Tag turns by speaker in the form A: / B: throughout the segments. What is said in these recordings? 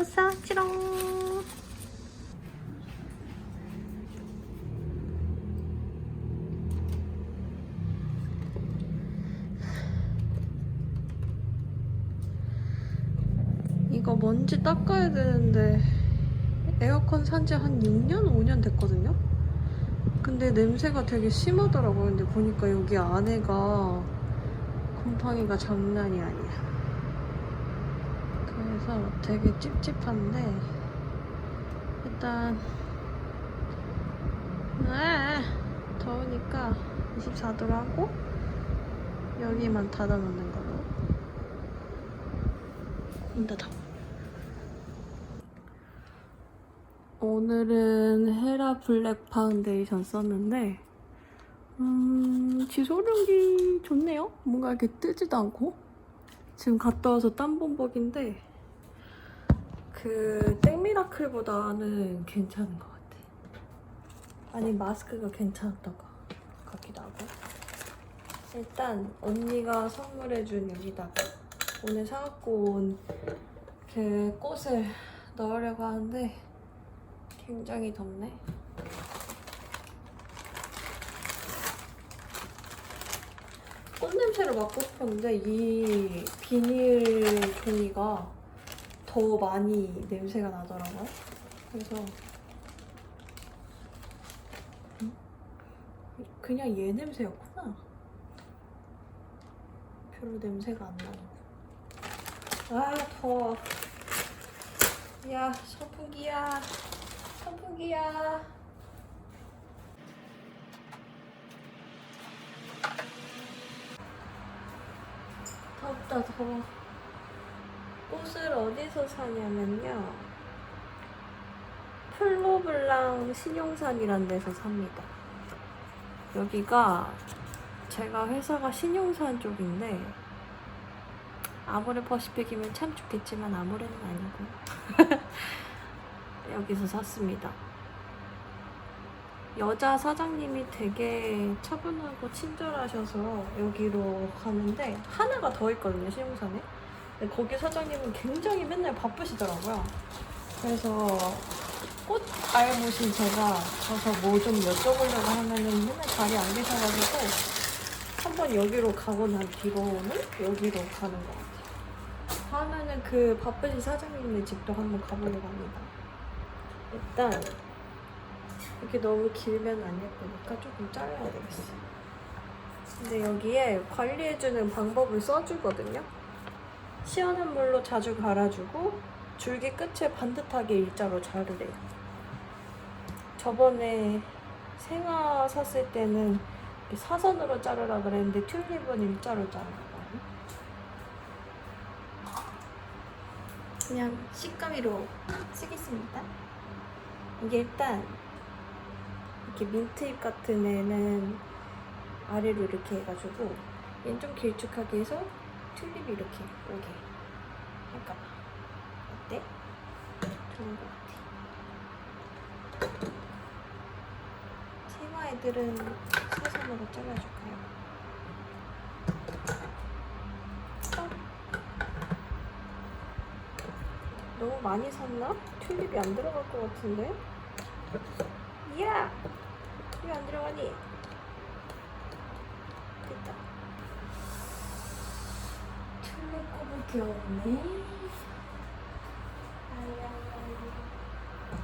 A: 꽃 사지롱. 이거 먼지 닦아야 되는데 에어컨 산지 한 6년, 5년 됐거든요? 근데 냄새가 되게 심하더라고요. 근데 보니까 여기 안에가 곰팡이가 장난이 아니야. 그래서 되게 찝찝한데 일단 아, 더우니까 24도로 하고 여기만 닫아놓는 걸로. 문 닫아. 오늘은 헤라 블랙 파운데이션 썼는데 음, 지소력이 좋네요. 뭔가 이렇게 뜨지도 않고. 지금 갔다 와서 땀범벅인데 그 땡미라클보다는 괜찮은 것 같아. 아니 마스크가 괜찮았다고 같기도 하고 일단 언니가 선물해준 여기다가 오늘 사갖고 온 그 꽃을 넣으려고 하는데 굉장히 덥네. 꽃 냄새를 맡고 싶었는데 이 비닐 종이가 더 많이 냄새가 나더라고요. 그래서 음? 그냥 얘 냄새였구나. 별로 냄새가 안 나는. 아 더워. 야 선풍기야. 선풍기야. 덥다 더워. 옷을 어디서 사냐면요. 플로블랑 신용산이란 데서 삽니다. 여기가 제가 회사가 신용산 쪽인데 아모레 퍼시픽이면 참 좋겠지만 아모레는 아니고 여기서 샀습니다. 여자 사장님이 되게 차분하고 친절하셔서 여기로 가는데 하나가 더 있거든요 신용산에 거기 사장님은 굉장히 맨날 바쁘시더라고요 그래서 꽃 알못인 제가 가서 뭐 좀 여쭤보려고 하면은 맨날 자리에 안 계셔가지고 한번 여기로 가고 난 뒤로는 여기로 가는 것 같아요 다음에는 그 바쁘신 사장님네 집도 한번 가보려고 합니다 일단 이게 너무 길면 안 예쁘니까 조금 잘라야 되겠어요. 근데 여기에 관리해주는 방법을 써주거든요. 시원한 물로 자주 갈아주고 줄기 끝에 반듯하게 일자로 자르래요. 저번에 생화 샀을 때는 사선으로 자르라 그랬는데 튤립은 일자로 자르거든요. 그냥 식감이로 쓰겠습니다. 이게 일단 이렇게 민트잎 같은 애는 아래로 이렇게 해가지고 얘는 좀 길쭉하게 해서 튤립이 이렇게 오게 할까 봐 어때? 좋은 것 같아 세마 애들은 사선으로 잘라줄까요? 어? 너무 많이 샀나? 튤립이 안 들어갈 것 같은데? 야! 왜 안 들어가니? 됐다.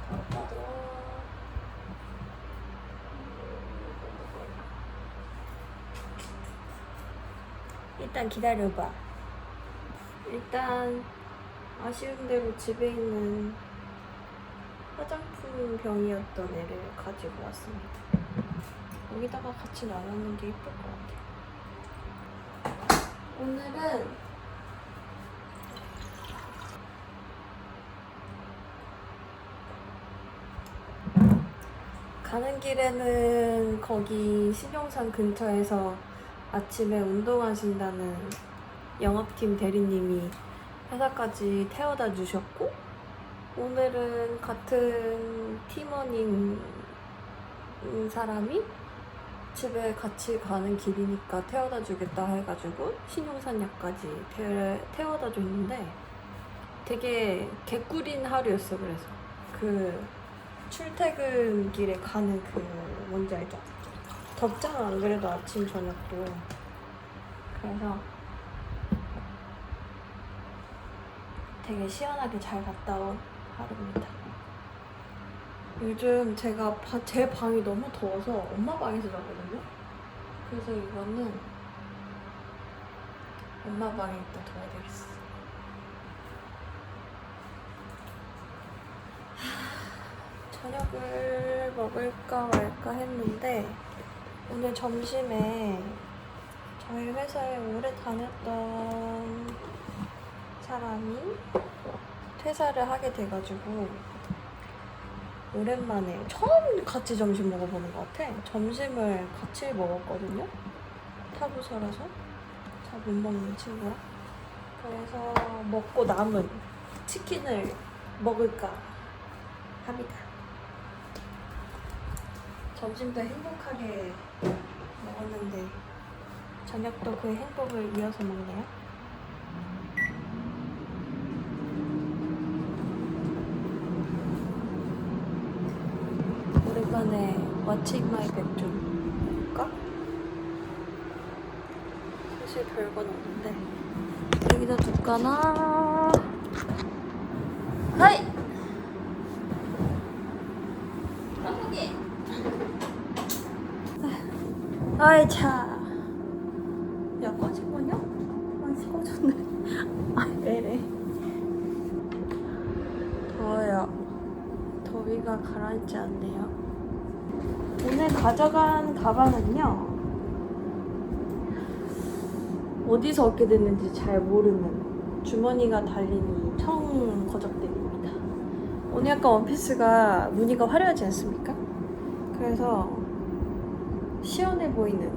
A: 아빠도. 일단 기다려봐. 일단 아쉬운 대로 집에 있는 화장품 병이었던 애를 가지고 왔습니다. 여기다가 같이 나누는 게 예쁠 것 같아요. 오늘은 가는 길에는 거기 신용산 근처에서 아침에 운동하신다는 영업팀 대리님이 회사까지 태워다 주셨고 오늘은 같은 팀원인 사람이 집에 같이 가는 길이니까 태워다 주겠다 해가지고 신용산역까지 태, 태워다 줬는데 되게 개꿀인 하루였어 그래서. 그 출퇴근길에 가는 그 뭔지 알죠? 덥잖아 안 그래도 아침 저녁도 그래서 되게 시원하게 잘 갔다 온 하루입니다. 요즘 제가 바- 제 방이 너무 더워서 엄마 방에서 자거든요. 그래서 이거는 엄마 방에 있다 둬야 되겠어. 저녁을 먹을까 말까 했는데 오늘 점심에 저희 회사에 오래 다녔던 사람이 퇴사를 하게 돼가지고 오랜만에 처음 같이 점심 먹어보는 것 같아. 점심을 같이 먹었거든요. 타부서라서 잘 못 먹는 친구랑. 그래서 먹고 남은 치킨을 먹을까 합니다. 점심도 행복하게 먹었는데 저녁도 그 행복을 이어서 먹네요. 오랜만에 What's in my bag 좀 볼까? 사실 별건 없는데 여기다 둘까나 하이! 한국이 아이 차. 야 꺼진 거냐? 아니 꺼졌네. 아 왜래? 더워요. 더위가 가라앉지 않네요. 오늘 가져간 가방은요. 어디서 얻게 됐는지 잘 모르는 주머니가 달린 이 청 거적들입니다. 오늘 약간 원피스가 무늬가 화려하지 않습니까? 그래서 시원해 보이는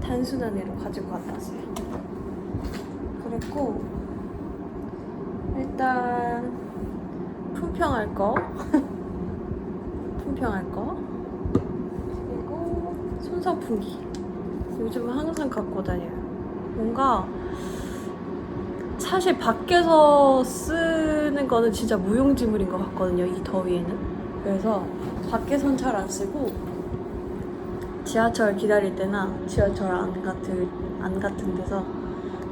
A: 단순한 애로 가지고 갔다 왔어요. 그랬고 일단 품평할 거 품평할 거 그리고 손선풍기 요즘은 항상 갖고 다녀요 뭔가 사실 밖에서 쓰는 거는 진짜 무용지물인 것 같거든요 이 더위에는 그래서 밖에선 잘 안 쓰고 지하철 기다릴 때나 지하철 안 같은 안 같은 데서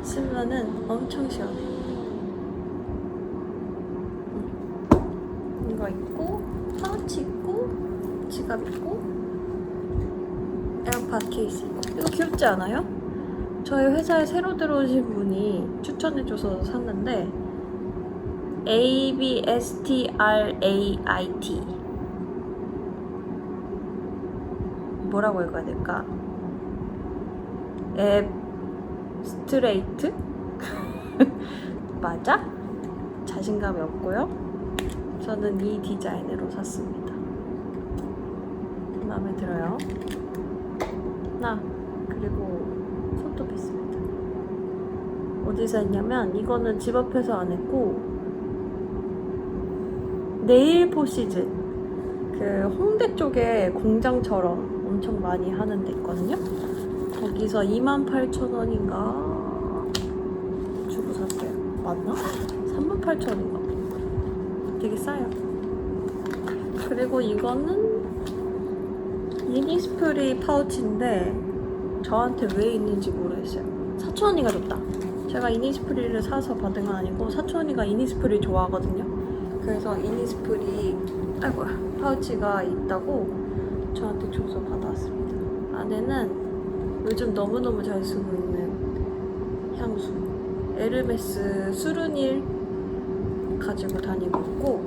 A: 쓰면은 엄청 시원해. 음. 이거 있고 지갑 있고 에어팟 케이스 있고 이거 귀엽지 않아요? 저희 회사에 새로 들어오신 분이 추천해줘서 샀는데 A B S T R A I T 뭐라고 읽어야 될까? 앱 스트레이트? 맞아? 자신감이 없고요. 저는 이 디자인으로 샀습니다. 마음에 들어요. 나 그리고 손톱 있습니다. 어디서 했냐면 이거는 집 앞에서 안 했고 네일 포시즌 그 홍대 쪽에 공장처럼 엄청 많이 하는 데 있거든요. 거기서 28,000원인가 주고 샀어요. 맞나? 38,000원인가? 되게 싸요. 그리고 이거는 이니스프리 파우치인데 저한테 왜 있는지 모르겠어요. 사촌 언니가 줬다. 제가 이니스프리를 사서 받은 건 아니고 사촌 언니가 이니스프리 좋아하거든요. 그래서 이니스프리 아이고 파우치가 있다고 저한테 줘서 받아왔습니다. 안에는 요즘 너무너무 잘 쓰고 있는 향수 에르메스 수르닐 가지고 다니고 있고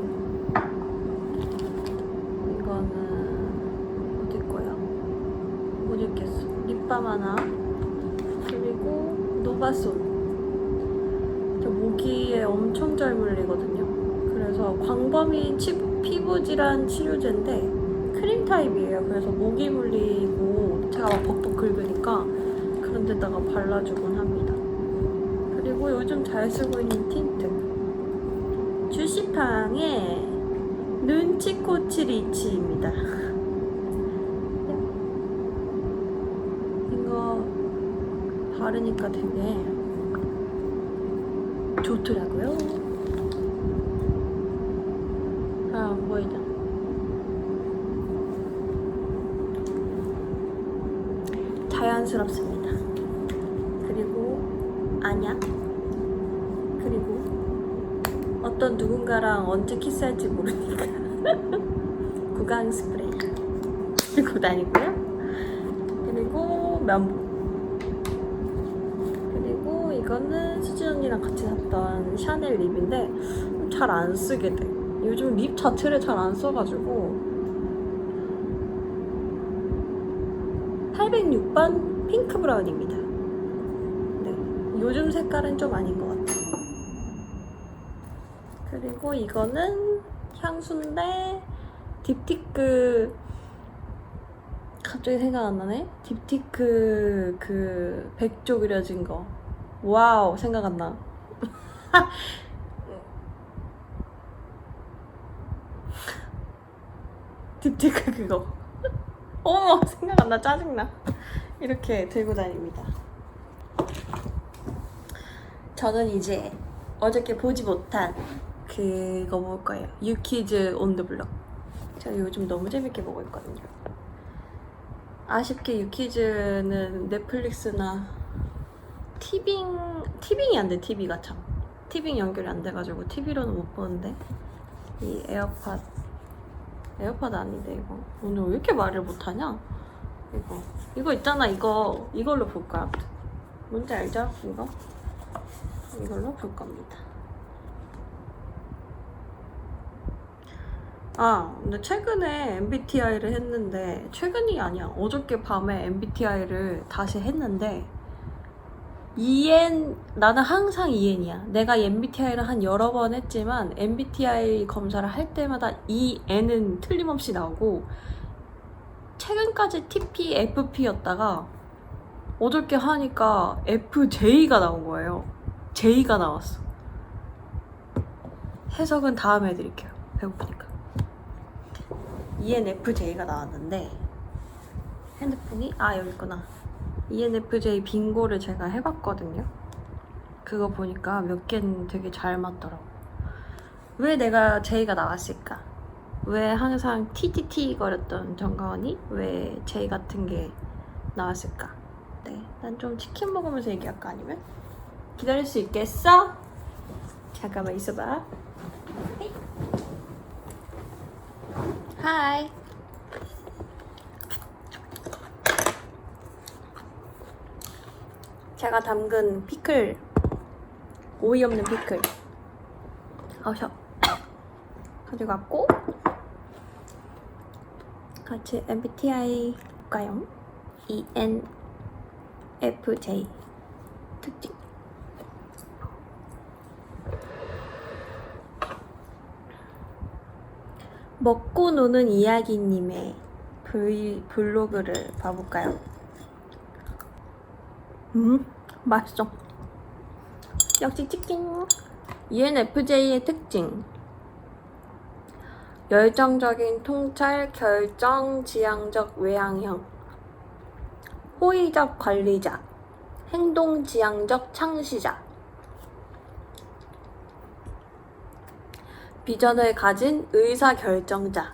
A: 이거는 어디 거야? 못 하나 그리고 노바손 저 모기에 엄청 잘 물리거든요. 그래서 광범위 치- 피부 질환 치료제인데 크림 타입이에요. 그래서 모기 물리고 제가 막 벅벅 긁으니까 그런 데다가 발라주곤 합니다. 그리고 요즘 잘 쓰고 있는 틴트 주시팡의 눈치 코치 리치입니다. 이거 바르니까 되게 좋더라고요. 잘안 보이죠? 자연스럽습니다. 그리고 안약. 그리고 어떤 누군가랑 언제 키스할지 모르니까 구강 스프레이 들고 다니고요. 그리고 면봉. 이거는 수진 언니랑 같이 샀던 샤넬 립인데 잘 안 쓰게 돼. 요즘 립 자체를 잘 안 써가지고 806번 핑크 브라운입니다. 네, 요즘 색깔은 좀 아닌 것 같아요. 그리고 이거는 향수인데 딥티크 갑자기 생각 안 나네? 딥티크 그 백조 그려진 거 와우 생각 안 나. 딥티크 그거. 어머 생각 안 나 짜증나. 이렇게 들고 다닙니다. 저는 이제 어저께 보지 못한 그거 볼 거예요. 유키즈 온 더 블럭 제가 요즘 너무 재밌게 보고 있거든요. 아쉽게 유키즈는 넷플릭스나 티빙 티빙이 안 돼 TV가 참. 티빙 연결이 안 돼가지고 TV로는 못 보는데. 이 에어팟 에어팟 아닌데 이거. 오늘 왜 이렇게 말을 못하냐? 이거. 이거 있잖아 이거. 이걸로 볼 거야. 뭔지 알죠? 이거? 이걸로 볼 겁니다. 아 근데 최근에 MBTI를 했는데 최근이 아니야. 어저께 밤에 MBTI를 다시 했는데 EN 나는 항상 EN이야. 내가 MBTI를 한 여러 번 했지만 MBTI 검사를 할 때마다 EN은 틀림없이 나오고 최근까지 TP, FP였다가 어저께 하니까 FJ가 나온 거예요. J가 나왔어. 해석은 다음에 해드릴게요. 배고프니까. ENFJ가 나왔는데 핸드폰이 아 여기 있구나. ENFJ 빙고를 제가 해봤거든요. 그거 보니까 몇 개는 되게 잘 맞더라고. 왜 내가 J가 나왔을까? 왜 항상 TTT 거렸던 정가원이 왜 J 같은 게 나왔을까? 네, 난 좀 치킨 먹으면서 얘기할까 아니면? 기다릴 수 있겠어? 잠깐만 있어봐. 하이. 제가 담근 피클 오이 없는 피클 아셔 가져갔고 같이 MBTI 볼까요? ENFJ 특징 먹고 노는 이야기님의 브이, 블로그를 봐볼까요? 음, 맛있어. 역시 치킨. ENFJ의 특징. 열정적인 통찰, 결정, 지향적 외향형. 호의적 관리자. 행동 지향적 창시자. 비전을 가진 의사 결정자.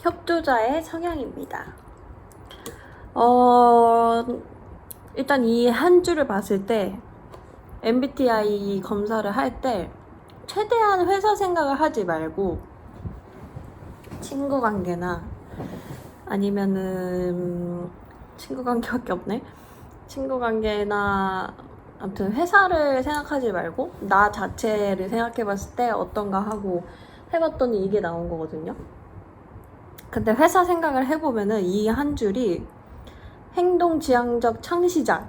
A: 협조자의 성향입니다. 어, 일단 이 한 줄을 봤을 때 MBTI 검사를 할 때 최대한 회사 생각을 하지 말고 친구 관계나 아니면은 친구 관계밖에 없네. 친구 관계나 아무튼 회사를 생각하지 말고 나 자체를 생각해 봤을 때 어떤가 하고 해봤더니 이게 나온 거거든요. 근데 회사 생각을 해보면은 이 한 줄이 행동 지향적 창시자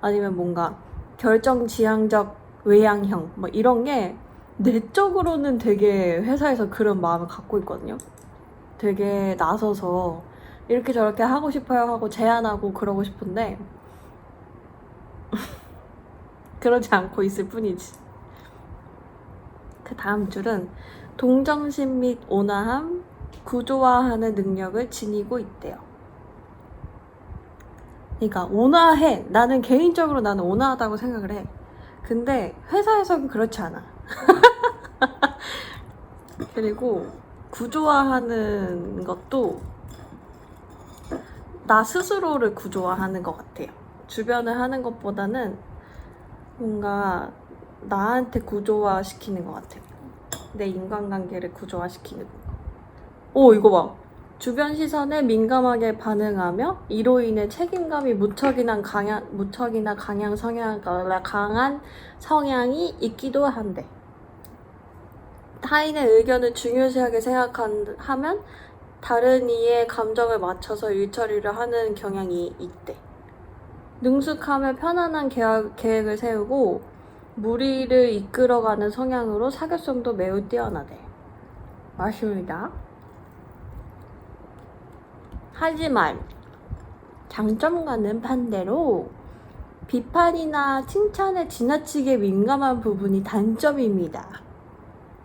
A: 아니면 뭔가 결정 지향적 외향형 뭐 이런 게 내적으로는 되게 회사에서 그런 마음을 갖고 있거든요. 되게 나서서 이렇게 저렇게 하고 싶어요 하고 제안하고 그러고 싶은데 그러지 않고 있을 뿐이지. 그 다음 줄은 동정심 및 온화함, 구조화하는 능력을 지니고 있대요. 그러니까 온화해. 나는 개인적으로 나는 온화하다고 생각을 해. 근데 회사에서는 그렇지 않아. 그리고 구조화하는 것도 나 스스로를 구조화하는 것 같아요. 주변을 하는 것보다는 뭔가 나한테 구조화 시키는 것 같아요. 내 인간관계를 구조화 시키는 거. 오, 이거 봐. 주변 시선에 민감하게 반응하며 이로 인해 책임감이 무척이나 강한 무척이나 강한 성향 강한 성향이 있기도 한데 타인의 의견을 중요시하게 생각하면 다른 이의 감정을 맞춰서 일처리를 하는 경향이 있대. 능숙하며 편안한 계획, 계획을 세우고 무리를 이끌어가는 성향으로 사교성도 매우 뛰어나대. 맞습니다. 하지만 장점과는 반대로 비판이나 칭찬에 지나치게 민감한 부분이 단점입니다.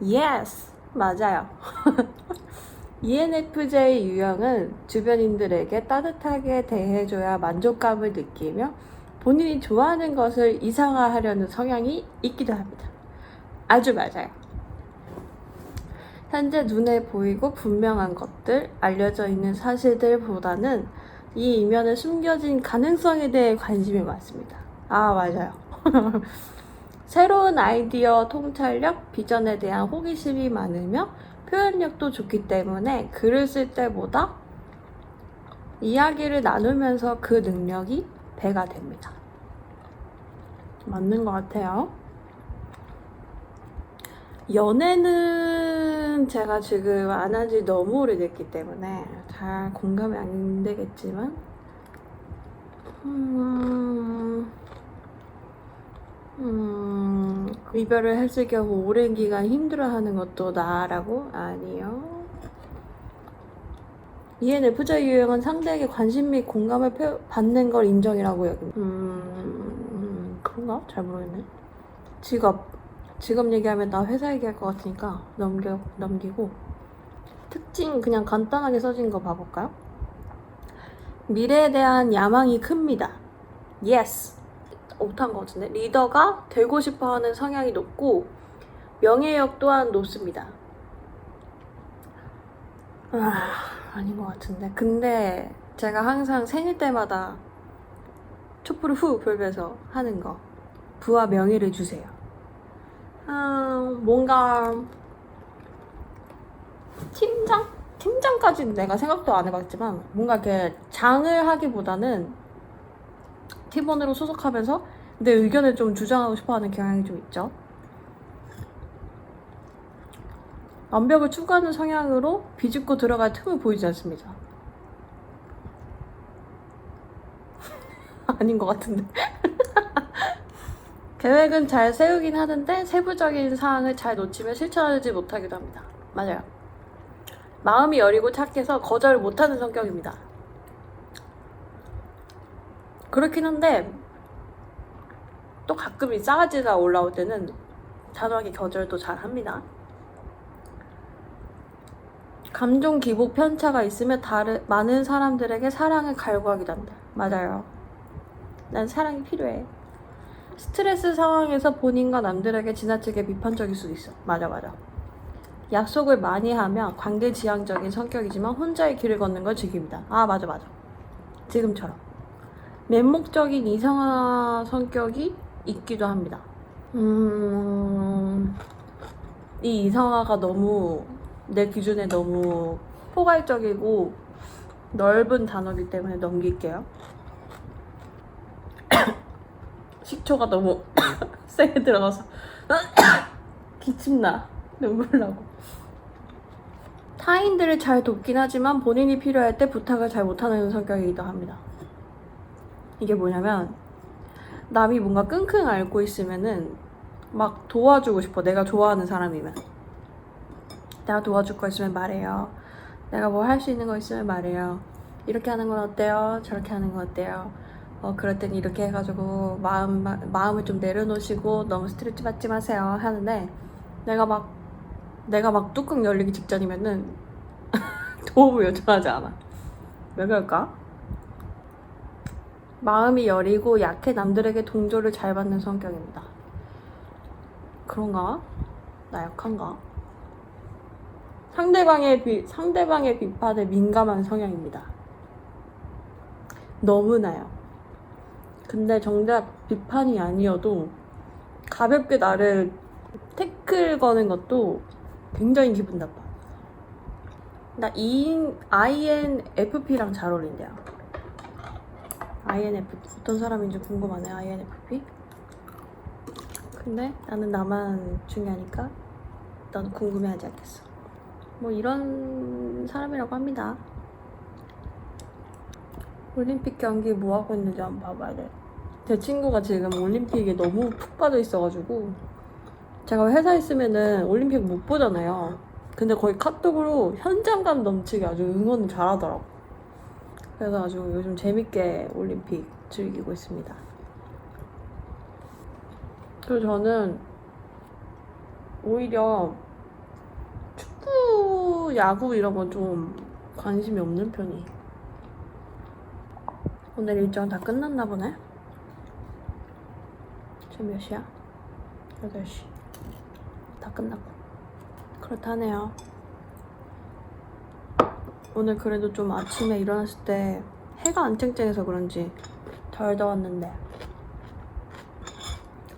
A: Yes, 맞아요. ENFJ 유형은 주변인들에게 따뜻하게 대해줘야 만족감을 느끼며 본인이 좋아하는 것을 이상화하려는 성향이 있기도 합니다. 아주 맞아요. 현재 눈에 보이고 분명한 것들, 알려져 있는 사실들보다는 이 이면에 숨겨진 가능성에 대해 관심이 많습니다. 아, 맞아요. 새로운 아이디어, 통찰력, 비전에 대한 호기심이 많으며 표현력도 좋기 때문에 글을 쓸 때보다 이야기를 나누면서 그 능력이 배가 됩니다. 맞는 것 같아요. 연애는 제가 지금 안 한 지 너무 오래됐기 때문에 잘 공감이 안 되겠지만, 음, 음, 이별을 했을 경우 오랜 기간 힘들어하는 것도 나라고? 아니요. ENFJ 유형은 상대에게 관심 및 공감을 표- 받는 걸 인정이라고 여깁니다. 음, 음, 그런가? 잘 모르겠네. 직업. 직업 얘기하면 나 회사 얘기할 것 같으니까 넘겨, 넘기고. 특징 그냥 간단하게 써진 거 봐볼까요? 미래에 대한 야망이 큽니다. Yes. 못한 것 같은데 리더가 되고 싶어하는 성향이 높고 명예욕 또한 높습니다. 아 아닌 것 같은데 근데 제가 항상 생일 때마다 촛불을 후 불면서 하는 거 부와 명예를 주세요. 아 뭔가 팀장 팀장까지는 내가 생각도 안 해봤지만 뭔가 이렇게 장을 하기보다는 팀원으로 소속하면서 내 의견을 좀 주장하고 싶어하는 경향이 좀 있죠. 완벽을 추구하는 성향으로 비집고 들어갈 틈을 보이지 않습니다. 아닌 것 같은데. 계획은 잘 세우긴 하는데 세부적인 사항을 잘 놓치면 실천하지 못하기도 합니다. 맞아요. 마음이 여리고 착해서 거절을 못하는 성격입니다. 그렇긴 한데 또 가끔 이 싸가지가 올라올 때는 단호하게 거절도 잘 합니다. 감정 기복 편차가 있으면 다른 많은 사람들에게 사랑을 갈구하기도 한다. 맞아요. 난 사랑이 필요해. 스트레스 상황에서 본인과 남들에게 지나치게 비판적일 수도 있어. 맞아, 맞아. 약속을 많이 하며 관계 지향적인 성격이지만 혼자의 길을 걷는 걸 즐깁니다. 아, 맞아, 맞아. 지금처럼. 맹목적인 이상화 성격이 있기도 합니다. 음, 이 이상화가 너무 내 기준에 너무 포괄적이고 넓은 단어이기 때문에 넘길게요. 식초가 너무 세게 들어가서 기침나. 눈물 나고. 타인들을 잘 돕긴 하지만 본인이 필요할 때 부탁을 잘 못하는 성격이기도 합니다. 이게 뭐냐면 남이 뭔가 끙끙 앓고 있으면은 막 도와주고 싶어. 내가 좋아하는 사람이면. 내가 도와줄 거 있으면 말해요. 내가 뭐 할 수 있는 거 있으면 말해요. 이렇게 하는 건 어때요? 저렇게 하는 건 어때요 어 그럴 땐 이렇게 해가지고 마음 마- 마음을 좀 내려놓으시고 너무 스트레스 받지 마세요 하는데 내가 막 내가 막 뚜껑 열리기 직전이면은 도움을 요청하지 않아 왜 그럴까? 마음이 여리고 약해 남들에게 동조를 잘 받는 성격입니다. 그런가? 나 약한가? 상대방의 비, 상대방의 비판에 민감한 성향입니다. 너무나요. 근데 정작 비판이 아니어도 가볍게 나를 태클 거는 것도 굉장히 기분 나빠. 나 E, INFP랑 잘 어울린대요. INFP. 어떤 사람인지 궁금하네, INFP. 근데 나는 나만 중요하니까 넌 궁금해하지 않겠어. 뭐 이런 사람이라고 합니다. 올림픽 경기 뭐 하고 있는지 한번 봐봐야 돼. 제 친구가 지금 올림픽에 너무 푹 빠져 있어가지고 제가 회사에 있으면은 올림픽 못 보잖아요. 근데 거의 카톡으로 현장감 넘치게 아주 응원을 잘하더라고. 그래서 아주 요즘 재밌게 올림픽 즐기고 있습니다. 그리고 저는 오히려 축구, 야구 이런 건 좀 관심이 없는 편이. 오늘 일정 다 끝났나 보네? 지금 몇 시야? 8시. 다 끝났고. 그렇다네요. 오늘 그래도 좀 아침에 일어났을 때 해가 안 쨍쨍해서 그런지 덜 더웠는데.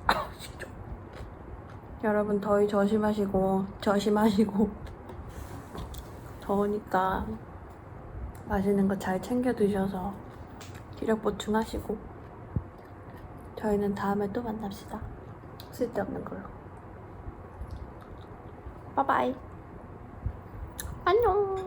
A: 여러분 더위 조심하시고 조심하시고 더우니까 맛있는 거 잘 챙겨 드셔서 기력 보충하시고 저희는 다음에 또 만납시다. 쓸데없는 걸로. 빠바이. 안녕.